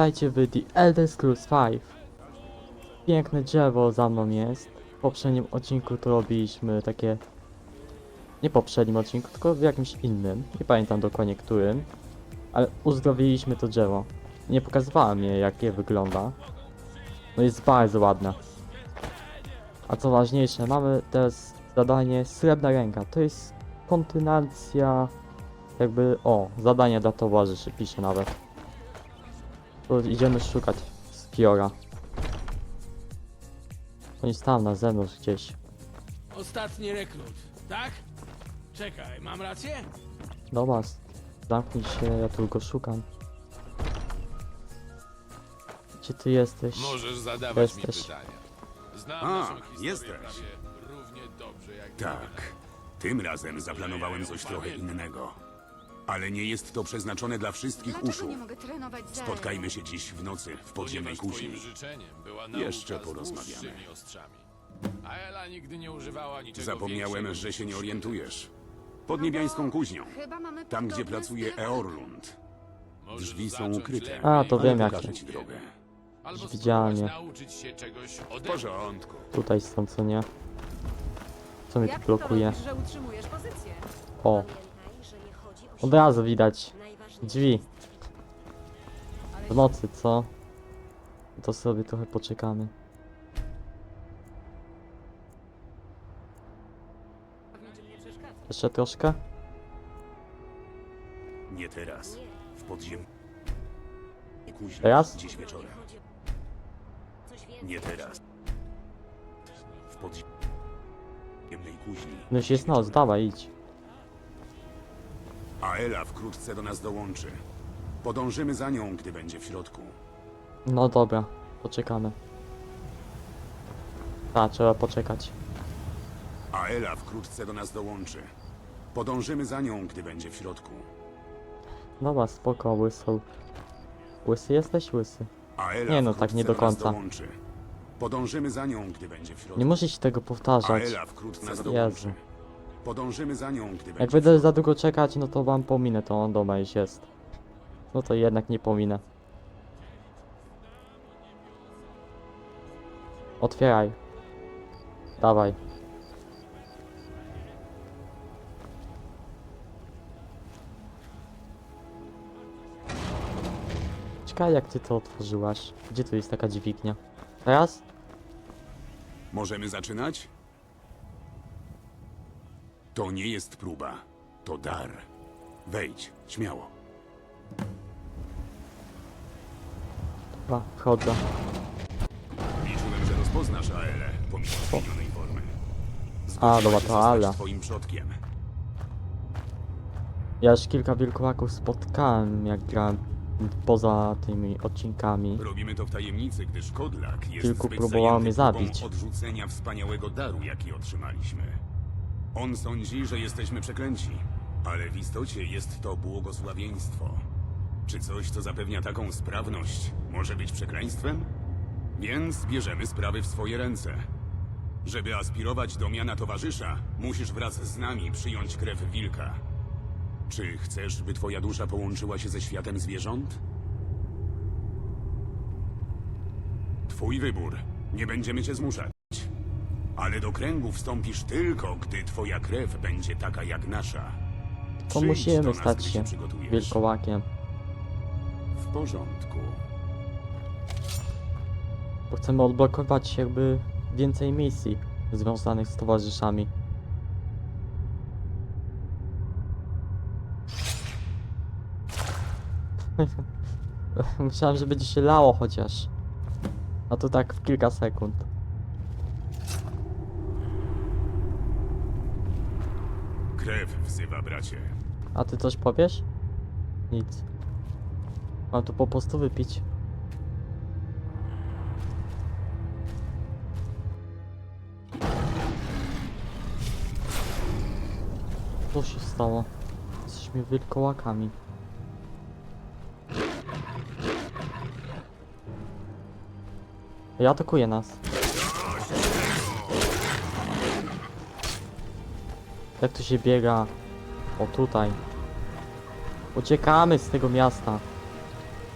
Witajcie w The Elder Scrolls 5. Piękne drzewo za mną jest. W poprzednim odcinku to robiliśmy takie... Nie poprzednim odcinku, tylko w jakimś innym. Nie pamiętam dokładnie którym. Ale uzdrowiliśmy to drzewo. Nie pokazywałem je, jak je wygląda. No jest bardzo ładne. A co ważniejsze, mamy teraz zadanie Srebrna Ręka. To jest kontynuacja jakby, o, zadanie dla towarzyszy, pisze nawet. To idziemy szukać Skiora. On jest tam na zewnątrz gdzieś. Ostatni rekrut, tak? Czekaj, mam rację? Dobra, zamknij się, ja tu go szukam. Gdzie ty jesteś? Możesz zadawać mi Jesteś. pytania. Znam A, naszą historię jesteś. prawie równie dobrze jak Tak. Tym razem zaplanowałem coś trochę innego. Ale nie jest to przeznaczone dla wszystkich Dlaczego uszu. nie mogę trenować Spotkajmy się dziś w nocy w podziemnej Ponieważ twoim kuźni. życzeniem była nauka Jeszcze z porozmawiamy. dłuższymi ostrzami. A Ela nigdy nie używała niczego Zapomniałem, większego że się nie orientujesz. Pod niebiańską kuźnią. Chyba mamy Tam, gdzie podobne pracuje Eorlund. Możesz Drzwi są zacząć ukryte. lepiej, A, to ale wiem, pokażę jakie. ci drogę. Albo Widzialnie. nauczyć się czegoś W ode mnie. porządku. Tutaj są, co nie? Co mnie tu Jak to blokuje? robisz, że utrzymujesz pozycję? O, Pamiętaj, że nie chodzi o od razu widać. Drzwi. W nocy, co? To sobie trochę poczekamy. Jeszcze troszkę? Nie teraz. W podziemnej kuźni. Teraz? Dziś wieczorem. Nie teraz. W podziemnej kuźni. No już jest noc, dawaj, idź. A Ela wkrótce do nas dołączy. Podążymy za nią, gdy będzie w środku. No dobra, poczekamy. Tak, trzeba poczekać. A Ela wkrótce do nas dołączy. Podążymy za nią, gdy będzie w środku. Dobra, spoko, łysą. Łysy jesteś? Łysy. A Ela Nie no, tak nie do nas końca. dołączy. Podążymy za nią, gdy będzie w środku. Nie musisz tego A powtarzać. Ela wkrótce nas Jezu. Podążymy za nią, gdy Jak będę za długo czekać, no to wam pominę, to on doma już jest. No to jednak nie pominę. Otwieraj. Dawaj. Ciekawe jak ty to otworzyłaś. Gdzie tu jest taka dźwignia? Teraz? Możemy zaczynać? To nie jest próba. To dar. Wejdź, śmiało. Chyba, wchodzę. Liczyłem, że rozpoznasz Aelę, pomimo zmienionej formy. A, dobra, się to zostać Aela. twoim przodkiem. Ja już kilka wilkołaków spotkałem, jak grałem poza tymi odcinkami. Robimy to w tajemnicy, gdyż Kodlak jest Kilku zbyt próbowało zajęty mnie próbą zabić. odrzucenia wspaniałego daru, jaki otrzymaliśmy. On sądzi, że jesteśmy przeklęci, ale w istocie jest to błogosławieństwo. Czy coś, co zapewnia taką sprawność, może być przekleństwem? Więc bierzemy sprawy w swoje ręce. Żeby aspirować do miana towarzysza, musisz wraz z nami przyjąć krew wilka. Czy chcesz, by twoja dusza połączyła się ze światem zwierząt? Twój wybór. Nie będziemy cię zmuszać. Ale do kręgu wstąpisz tylko, gdy twoja krew będzie taka jak nasza. To Przyjdź do musimy nas, stać gdy się przygotujesz. wilkołakiem. W porządku. Bo chcemy odblokować jakby więcej misji związanych z towarzyszami. Myślałem, że będzie się lało chociaż. A to tak w kilka sekund. Wzywa, bracie. A ty coś powiesz? Nic. Mam tu po prostu wypić. Co się stało? Jesteśmy wilkołakami. I atakuje nas. Jak tu się biega? O tutaj. Uciekamy z tego miasta.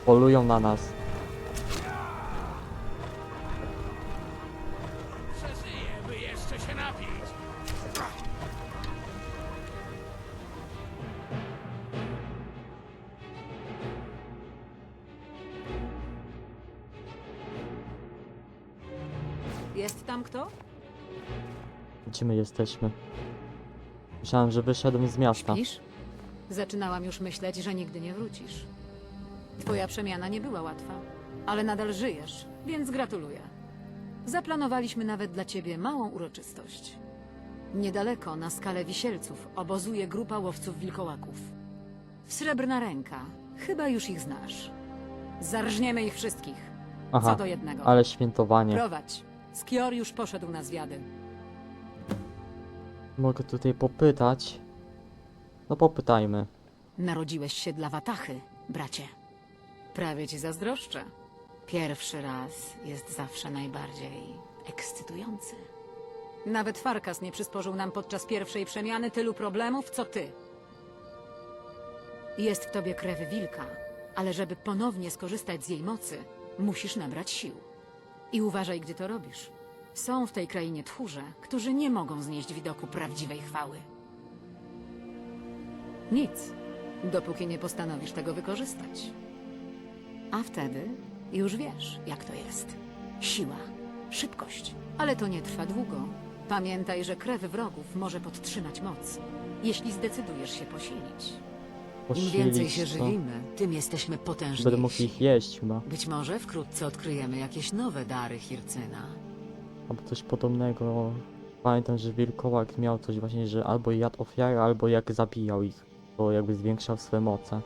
Polują na nas. Przeżyjemy jeszcze się napić. Jest tam kto? Gdzie my jesteśmy? Myślałem, że wyszedłem z miasta. Śpisz? Zaczynałam już myśleć, że nigdy nie wrócisz. Twoja przemiana nie była łatwa, ale nadal żyjesz, więc gratuluję. Zaplanowaliśmy nawet dla ciebie małą uroczystość. Niedaleko, na skalę wisielców, obozuje grupa łowców wilkołaków. Srebrna ręka. Chyba już ich znasz. Zarżniemy ich wszystkich. Aha, Co do jednego. ale świętowanie. Prowadź. Skior już poszedł na zwiady. Mogę tutaj popytać. No popytajmy. Narodziłeś się dla Watachy, bracie. Prawie ci zazdroszczę. Pierwszy raz jest zawsze najbardziej ekscytujący. Nawet Farkas nie przysporzył nam podczas pierwszej przemiany tylu problemów, co ty. Jest w tobie krew wilka, ale żeby ponownie skorzystać z jej mocy, musisz nabrać sił. I uważaj, gdy to robisz. Są w tej krainie tchórze, którzy nie mogą znieść widoku prawdziwej chwały. Nic, dopóki nie postanowisz tego wykorzystać. A wtedy już wiesz, jak to jest. Siła, szybkość. Ale to nie trwa długo. Pamiętaj, że krew wrogów może podtrzymać moc, jeśli zdecydujesz się posilić. Im więcej się Posilić, to żywimy, tym jesteśmy potężniejsi. Będę mógł ich jeść chyba. Być może wkrótce odkryjemy jakieś nowe dary Hircyna. Albo coś podobnego. Pamiętam, że wilkołak miał coś właśnie, że albo jadł ofiary, albo jak zabijał ich. To jakby zwiększał swoje moce.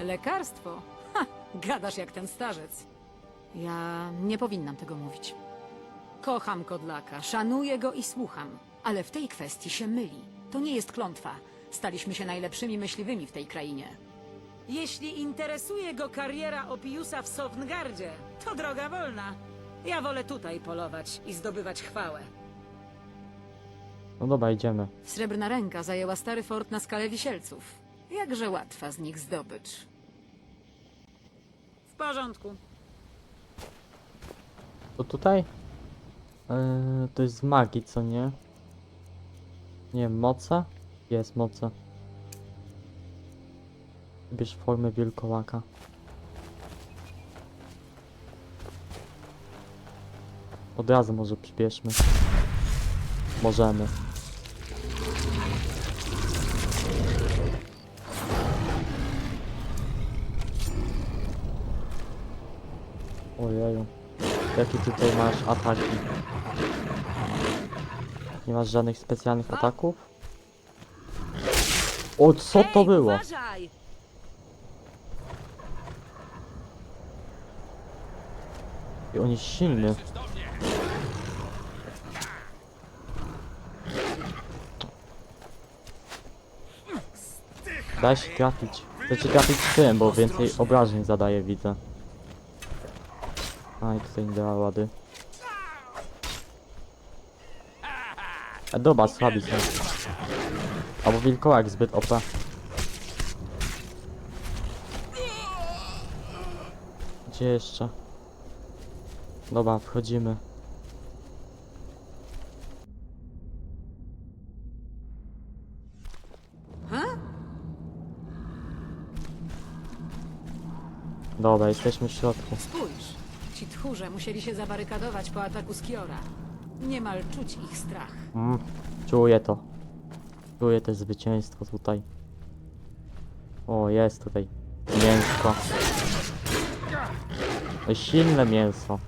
Lekarstwo? Ha, gadasz jak ten starzec. Ja nie powinnam tego mówić. Kocham Kodlaka, szanuję go i słucham, ale w tej kwestii się myli. To nie jest klątwa. Staliśmy się najlepszymi myśliwymi w tej krainie. Jeśli interesuje go kariera Opiusa w Sovngardzie, to droga wolna. Ja wolę tutaj polować i zdobywać chwałę. No dobra, idziemy. Srebrna ręka zajęła stary fort na skalę wisielców. Jakże łatwa z nich zdobycz. W porządku. To tutaj? Eee, to jest z magii, co nie? Nie wiem, moce? Jest moce. Bierz formę wilkołaka. Od razu może przybierzmy. Możemy. Ojeju. Jakie tutaj masz ataki? Nie masz żadnych specjalnych ataków? O, co to było? I on jest silny. Daj się trafić. Chcę cię trafić tym, bo więcej obrażeń zadaje, widzę. A i tutaj nie dała łady. A dobra, słabi są. Albo wilkołak zbyt OP. Gdzie jeszcze? Dobra, wchodzimy. Dobra, jesteśmy w środku. Spójrz, ci tchórze musieli się zabarykadować po ataku Skiora. Niemal czuć ich strach. Mm, czuję to. Czuję też zwycięstwo tutaj. O, jest tutaj mięsko. Silne mięso.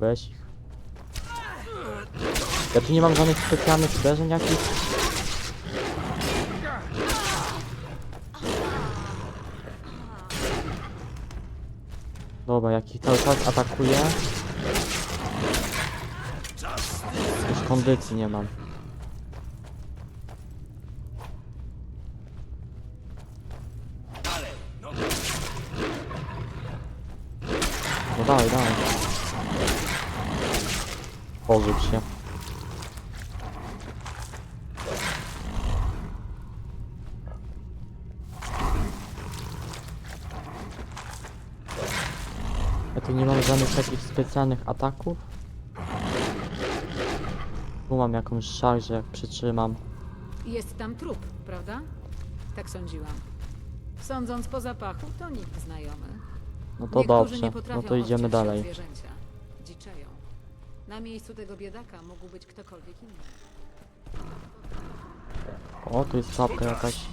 Weź ich. Ja tu nie mam żadnych specjalnych uderzeń jakichś. Dobra, jak ich cały czas atakuje. Już kondycji nie mam. No dawaj, dawaj. Pożył się. Specjalnych ataków. Tu mam jakąś szarżę, jak przytrzymam. Jest tam trup, prawda? Tak sądziłam. Sądząc po zapachu, to nikt znajomy. No to Niektórzy dobrze, nie no to idziemy odciąć się od dalej. zwierzęcia. Dziczeją. Na miejscu tego biedaka mógł być ktokolwiek inny. O, tu jest czapka jakaś.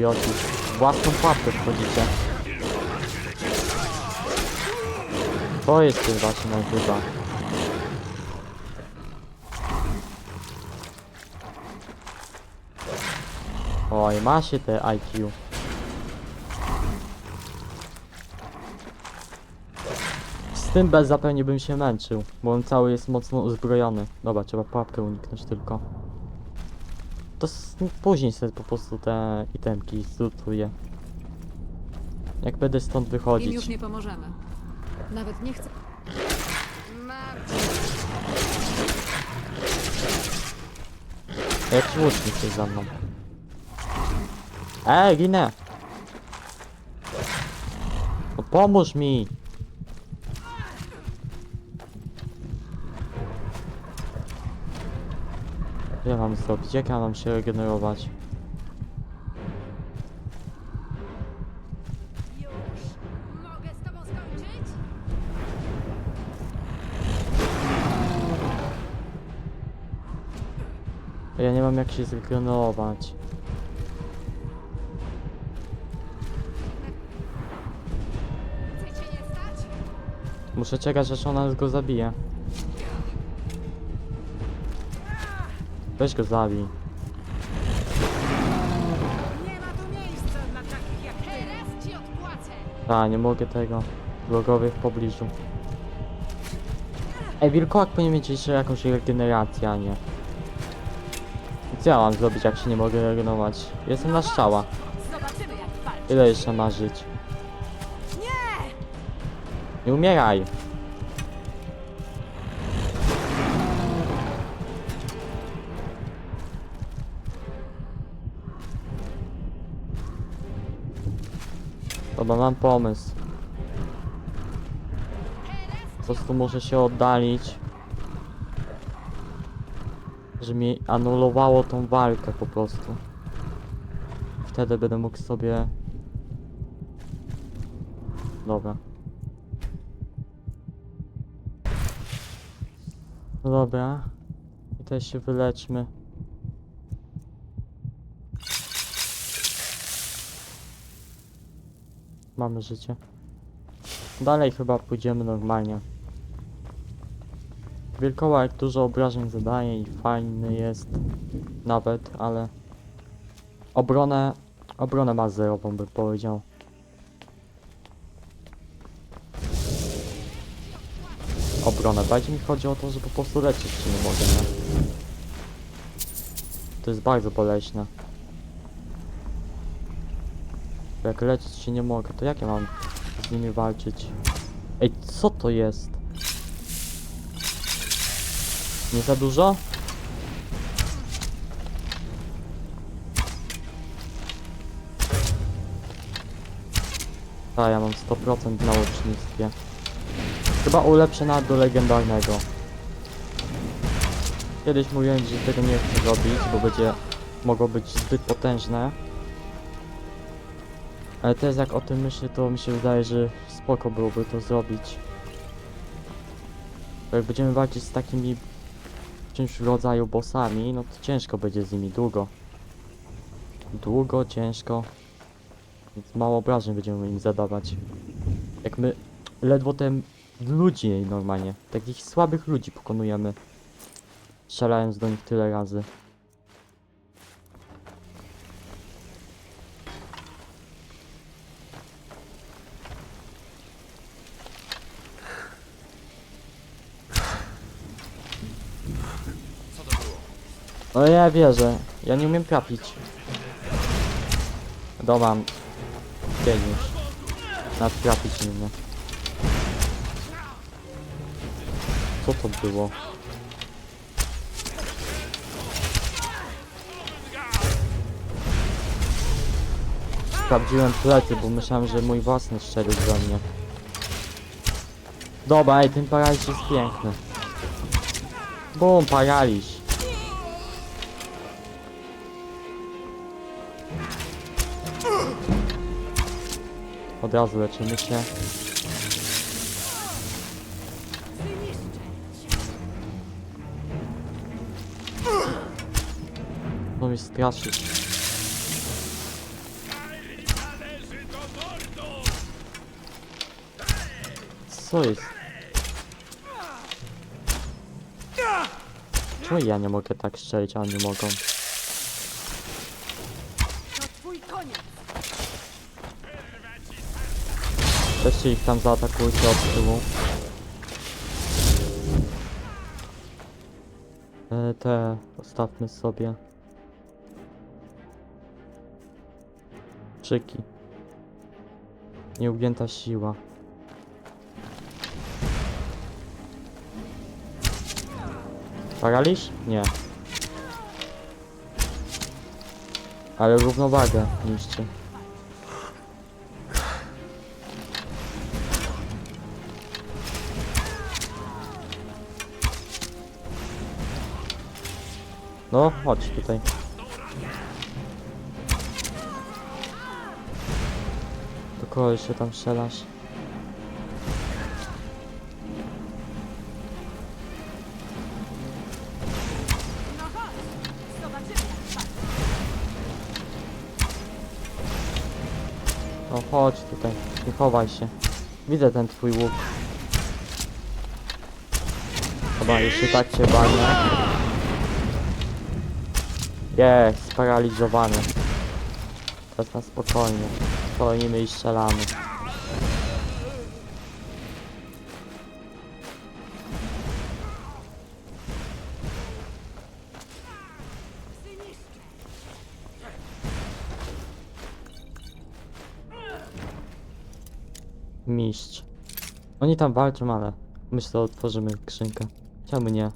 Idioci. Własną pułapkę wchodzicie. To jest ten właśnie nagrywa. Oj, ma się te IQ. Z tym bez zapewne bym się męczył, bo on cały jest mocno uzbrojony. Dobra, trzeba pułapkę uniknąć tylko. To później sobie po prostu te itemki zlutuję. Jak będę stąd Im wychodzić. już nie pomożemy. Nawet nie chcę. Jakiś łucznik jest za mną. Ej, ginę! No pomóż mi! Co ja mam zrobić? Jak ja mam się regenerować? Mogę z tobą skończyć? Ja nie mam jak się zregenerować. Chcecie nie stać? Muszę czekać aż ona go zabije. Weź go zabij. Nie ma tu miejsca dla takich jak ty. Teraz ci odpłacę. A, nie mogę tego. Wrogowie w pobliżu. Ej, wilkołak powinien mieć jeszcze jakąś regenerację, a nie. Co ja mam zrobić, jak się nie mogę regenerować? Jestem na strzała. Zobaczymy jak walczy. Ile jeszcze ma żyć? Nie! Nie umieraj! Dobra, mam pomysł. Po prostu muszę się oddalić. Że mi anulowało tą walkę po prostu. Wtedy będę mógł sobie... Dobra. No dobra. I też się wyleczmy. Mamy życie. Dalej chyba pójdziemy normalnie. Wilkołak dużo obrażeń zadaje i fajny jest nawet, ale obronę, obronę ma zerową bym powiedział. obronę. Bardziej mi chodzi o to, że po prostu leczyć się nie mogę, nie? To jest bardzo boleśne. Bo Jak leczyć się nie mogę, to jak ja mam z nimi walczyć? Ej, co to jest? Nie za dużo? A, ja mam 100% na łucznictwie. Chyba ulepszę nawet do legendarnego. Kiedyś mówiłem, że tego nie chcę robić, bo będzie mogło być zbyt potężne. Ale teraz jak o tym myślę, to mi się wydaje, że spoko byłoby to zrobić. Bo jak będziemy walczyć z takimi czymś rodzaju bossami, no to ciężko będzie z nimi długo. Długo, ciężko. Więc mało obrażeń będziemy im zadawać. Jak my ledwo ten ludzi normalnie. Takich słabych ludzi pokonujemy. Strzelając do nich tyle razy. No ja wierzę. Ja nie umiem trafić. Dobra. Biegniesz. Nawet trafić nie umiem. Co to było? Sprawdziłem plecy, bo myślałem, że mój własny strzelił do mnie. Dobra, ej, ten paraliż jest piękny. Bum, paraliż. Od razu leczymy się. No mi straszyć. Co jest? Czemu ja nie mogę tak strzelić, a oni mogą? Weźcie ich tam zaatakujcie od tyłu. E, te zostawmy sobie. Szyki. Nieugięta siła. Paraliż? Nie. Ale równowagę niszczy. No, chodź tutaj. Do kogo się tam strzelasz? No chodź. Tutaj, nie chowaj się. Widzę ten twój łuk. Chyba jeszcze tak cię walnę. Jest, sparaliżowany. Teraz na spokojnie. Stoimy i strzelamy. Mistrz. Oni tam walczą, ale myślę, że otworzymy skrzynkę. Czemu nie?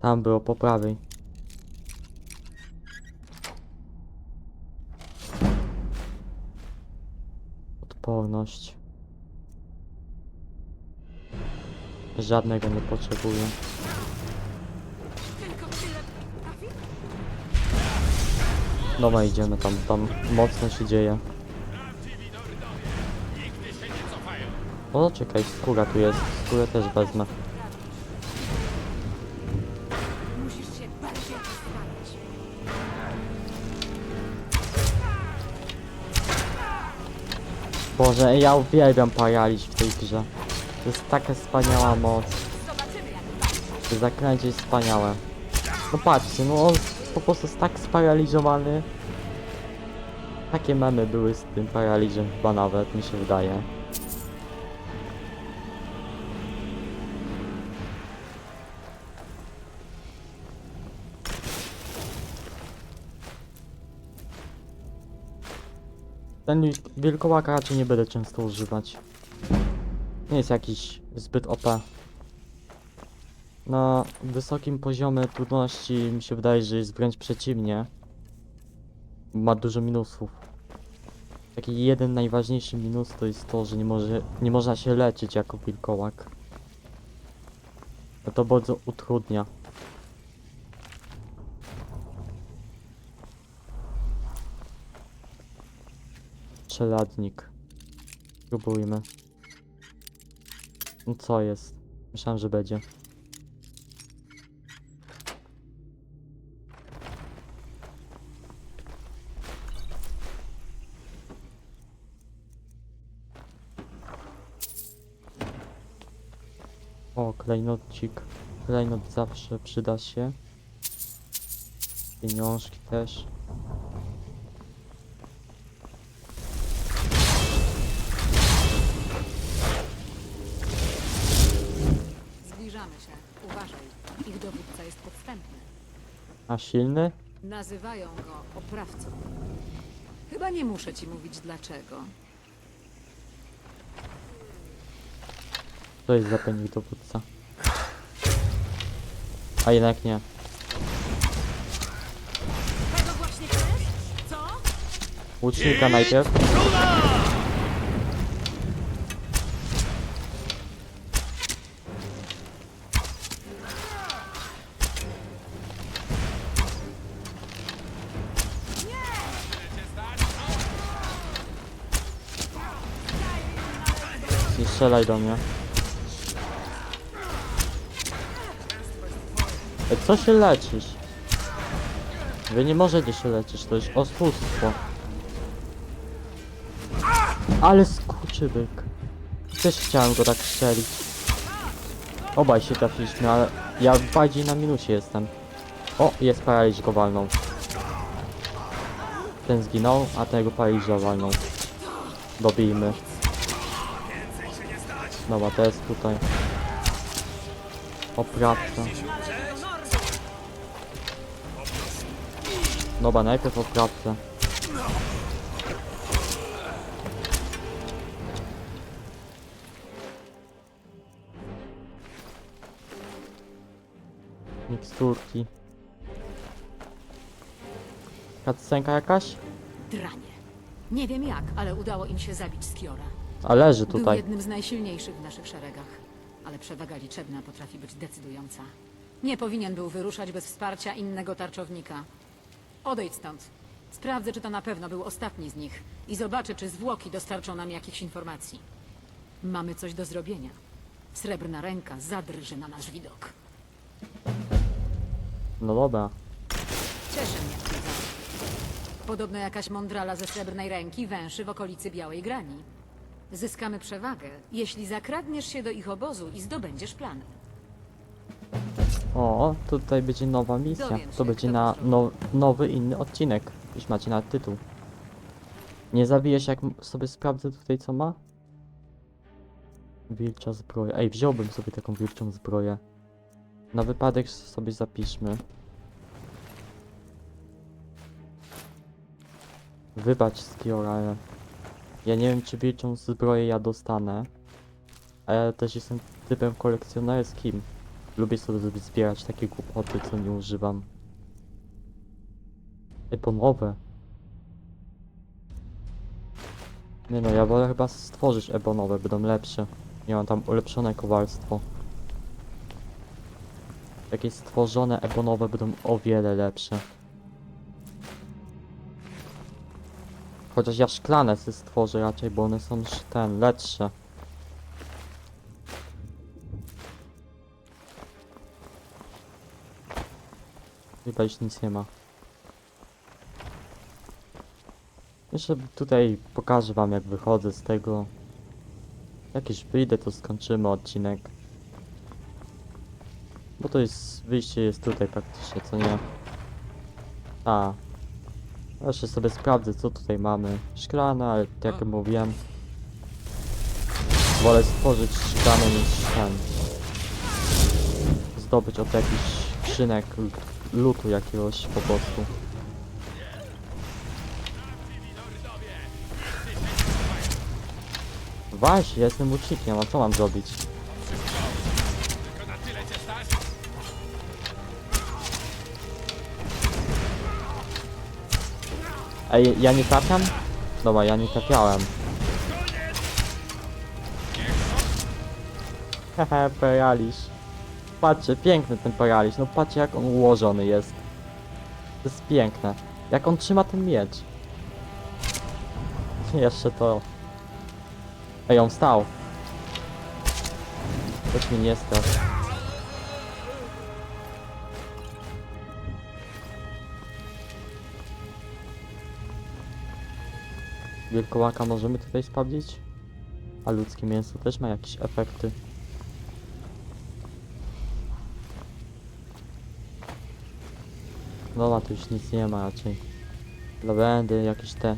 Tam było po prawej. Odporność. Żadnego nie potrzebuję. Dobra, idziemy tam, tam mocno się dzieje. O, czekaj, skóra tu jest. Skórę też wezmę. Boże, ja uwielbiam paraliż w tej grze. To jest taka wspaniała moc. To zaklęcie jest wspaniałe. No patrzcie, no on po prostu jest tak sparaliżowany. Takie memy były z tym paraliżem chyba nawet, mi się wydaje. Ten wi- wilkołaka raczej nie będę często używać. Nie jest jakiś zbyt OP. Na wysokim poziomie trudności mi się wydaje, że jest wręcz przeciwnie. Ma dużo minusów. Taki jeden najważniejszy minus to jest to, że nie, może, nie można się leczyć jako wilkołak. To bardzo utrudnia. Czeladnik. Spróbujmy. No co jest? Myślałem, że będzie. O, klejnocik. Klejnot zawsze przyda się. Pieniążki też. Silny? Nazywają go oprawcą. Chyba nie muszę ci mówić dlaczego. To jest zapewnik dowódca. A jednak nie. Tego właśnie chcesz? Co? Łucznika najpierw. Strzelaj do mnie. Ej, co się leczysz? Wy nie możecie się leczyć, to jest oszustwo. Ale skurczybyk. Też chciałem go tak strzelić. Obaj się trafiliśmy, ale ja bardziej na minusie jestem. O, jest paraliż go walnął. Ten zginął, a tego paraliża walnął. Dobijmy. Dobra, to jest tutaj. Oprawca. Dobra, najpierw oprawcę. Miksturki. Cutscenka jakaś? Dranie. Nie wiem jak, ale udało im się zabić Skiora. A leży Był tutaj. jednym z najsilniejszych w naszych szeregach, ale przewaga liczebna potrafi być decydująca. Nie powinien był wyruszać bez wsparcia innego tarczownika. Odejdź stąd. Sprawdzę, czy to na pewno był ostatni z nich i zobaczę, czy zwłoki dostarczą nam jakichś informacji. Mamy coś do zrobienia. Srebrna ręka zadrży na nasz widok. No dobra. Cieszy mnie. Podobno jakaś mądrala ze srebrnej ręki węszy w okolicy Białej Grani. Zyskamy przewagę, jeśli zakradniesz się do ich obozu i zdobędziesz plany. O, tutaj będzie nowa misja. Dowiem To się, będzie kto na to no, nowy, inny odcinek. Już macie na tytuł. Nie zabijesz jak m- sobie sprawdzę tutaj co ma? Wilcza zbroja. Ej, wziąłbym sobie taką wilczą zbroję. Na wypadek sobie zapiszmy. Wybacz Skiora, ale... Ja nie wiem czy wilczą zbroję ja dostanę. A ja też jestem typem kolekcjonerskim. Lubię sobie zbierać takie głupoty, co nie używam. Ebonowe. Nie no, ja wolę chyba stworzyć ebonowe, będą lepsze. Ja mam tam ulepszone kowalstwo. Jakieś stworzone ebonowe będą o wiele lepsze. Chociaż ja szklane sobie stworzę raczej, bo one są ten, lepsze. Chyba już nic nie ma. Jeszcze tutaj pokażę wam jak wychodzę z tego. Jak już wyjdę to skończymy odcinek. Bo to jest, wyjście jest tutaj praktycznie, co nie? A. Jeszcze sobie sprawdzę co tutaj mamy. Szklane, ale tak jak mówiłem. Wolę stworzyć szklane niż ten. Zdobyć od jakichś skrzynek lutu jakiegoś po prostu. Właśnie, jestem łucznikiem, a co mam zrobić? Ej, ja nie trafiam? Dobra, ja nie trafiałem. Hehe, paraliż. Patrzcie, piękny ten paraliż. No patrzcie jak on ułożony jest. To jest piękne. Jak on trzyma ten miecz. Jeszcze to. Ej, on stał. Coś mi nie strasz. Wilkołaka możemy tutaj sprawdzić? A ludzkie mięso też ma jakieś efekty. No, tu już nic nie ma raczej. Lawendy, jakieś te...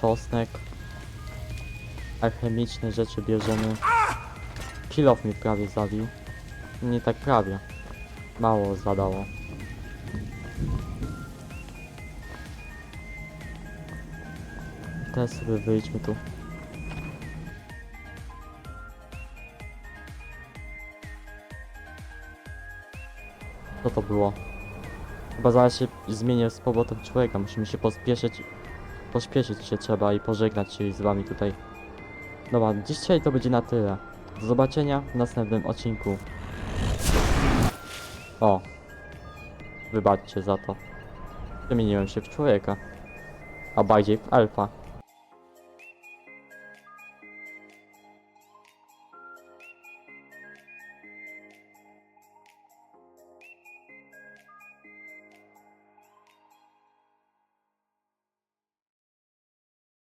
Czosnek. Alchemiczne rzeczy bierzemy. Kilof mnie prawie zabił. Nie tak prawie. Mało zadało. Teraz sobie wyjdźmy tu. Co to było? Chyba zaraz się zmienię z powrotem człowieka. Musimy się pospieszyć. Pospieszyć się trzeba i pożegnać się z wami tutaj. Dobra, dzisiaj to będzie na tyle. Do zobaczenia w następnym odcinku. O. Wybaczcie za to. Zamieniłem się w człowieka. A bardziej w alfa.